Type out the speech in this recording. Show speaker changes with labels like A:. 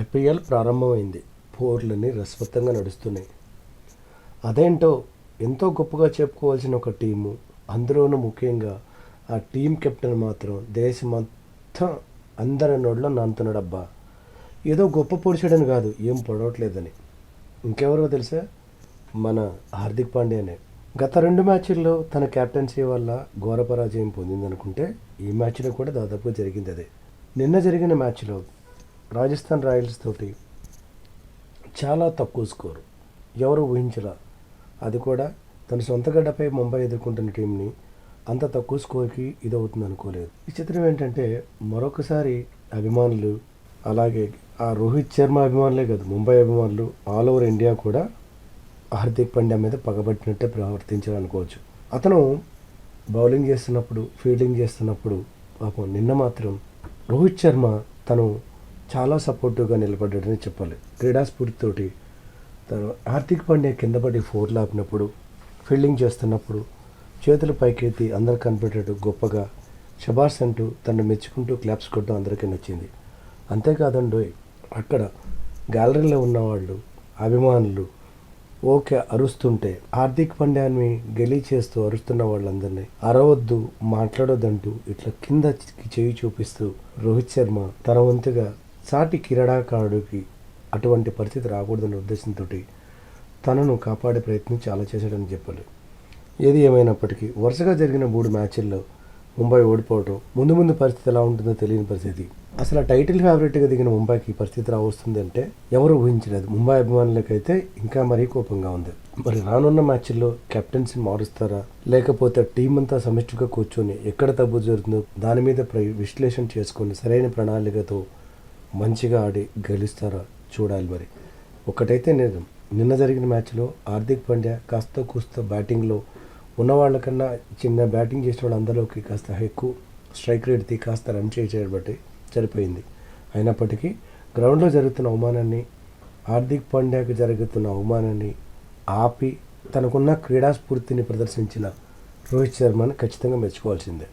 A: IPL ప్రారంభమైంది. పోర్లన్నీ రసవత్తంగా నడుస్తున్నాయి. అదేంటో ఎంతో గొప్పగా చెప్పుకోవాల్సిన ఒక టీము అందులోనూ ముఖ్యంగా ఆ టీం కెప్టెన్ మాత్రం దేశం అందరి నోట్లో నానుతున్నాడబ్బా ఏదో గొప్ప పొడిచాడని కాదు ఏం పొడవట్లేదని. ఇంకెవరో తెలుసా? మన హార్దిక్ పాండ్యానే. గత రెండు మ్యాచ్ల్లో తన కెప్టెన్సీ వల్ల ఘోర పరాజయం పొందిందనుకుంటే ఈ మ్యాచ్లో కూడా దాదాపుగా జరిగింది అదే. నిన్న జరిగిన మ్యాచ్లో రాజస్థాన్ రాయల్స్ తోటి చాలా తక్కువ స్కోరు. ఎవరు ఊహించలా? అది కూడా తన సొంత గడ్డపై ముంబై ఎదుర్కొంటున్న టీంని అంత తక్కువ స్కోర్కి ఇది అనుకోలేదు ఈ చిత్రం ఏంటంటే మరొకసారి అభిమానులు అలాగే ఆ రోహిత్ శర్మ అభిమానులే కాదు ముంబై అభిమానులు ఆల్ ఓవర్ ఇండియా కూడా హార్దిక్ పాండ్యా మీద పగబట్టినట్టే ప్రవర్తించారు అనుకోవచ్చు అతను బౌలింగ్ చేస్తున్నప్పుడు ఫీల్డింగ్ చేస్తున్నప్పుడు పాపం నిన్న మాత్రం రోహిత్ శర్మ తను చాలా సపోర్టివ్గా నిలబడ్డాడని చెప్పాలి. క్రీడాస్ఫూర్తితోటి తను హార్దిక్ పాండ్యా కింద పడి ఫోర్ లాపినప్పుడు ఫీల్డింగ్ చేస్తున్నప్పుడు చేతులు పైకెత్తి అందరు కనిపెట్టాడు గొప్పగా శబాష్ అంటూ తను మెచ్చుకుంటూ క్లాప్స్ కొట్టడం అందరికీ నచ్చింది. అంతేకాదండి అక్కడ గ్యాలరీలో ఉన్నవాళ్ళు అభిమానులు ఓకే అరుస్తుంటే హార్దిక్ పాండ్యాన్ని గెలి చేస్తూ అరుస్తున్న వాళ్ళందరినీ అరవద్దు మాట్లాడొద్దంటూ ఇట్లా కింద చేయి చూపిస్తూ రోహిత్ శర్మ తన వంతుగా సాటి క్రీడాకారుడికి అటువంటి పరిస్థితి రాకూడదనే ఉద్దేశంతో తనను కాపాడే ప్రయత్నం చాలా చేశాడని చెప్పాలి ఏది ఏమైనప్పటికీ వరుసగా జరిగిన మూడు మ్యాచ్ల్లో ముంబై ఓడిపోవడం ముందు ముందు పరిస్థితి ఎలా ఉంటుందో తెలియని పరిస్థితి. అసలు ఆ టైటిల్ ఫేవరెట్గా దిగిన ముంబైకి పరిస్థితి రావస్తుంది అంటే ఎవరు ఊహించలేదు. ముంబై అభిమానులకైతే ఇంకా మరీ కోపంగా ఉంది. మరి రానున్న మ్యాచ్ల్లో కెప్టెన్సీని మారుస్తారా? లేకపోతే టీం అంతా సమిష్టిగా కూర్చొని ఎక్కడ తప్పు జరుగుతుందో దాని మీద ప్ర- విశ్లేషణ చేసుకొని సరైన ప్రణాళికతో మంచిగా ఆడి గెలుస్తారా చూడాలి మరి. ఒకటైతే నేను నిన్న జరిగిన మ్యాచ్లో హార్దిక్ పాండ్యా కాస్త కూస్త బ్యాటింగ్లో ఉన్న వాళ్ళకన్నా చిన్న బ్యాటింగ్ చేసిన వాళ్ళందరిలోకి కాస్త ఎక్కువ స్ట్రైక్ రేట్ది కాస్త రన్ చేయబట్టి సరిపోయింది. అయినప్పటికీ గ్రౌండ్లో జరుగుతున్న అవమానాన్ని హార్దిక్ పాండ్యాకు జరుగుతున్న అవమానాన్ని ఆపి తనకున్న క్రీడాస్ఫూర్తిని ప్రదర్శించిన రోహిత్ శర్మని ఖచ్చితంగా మెచ్చుకోవాల్సిందే.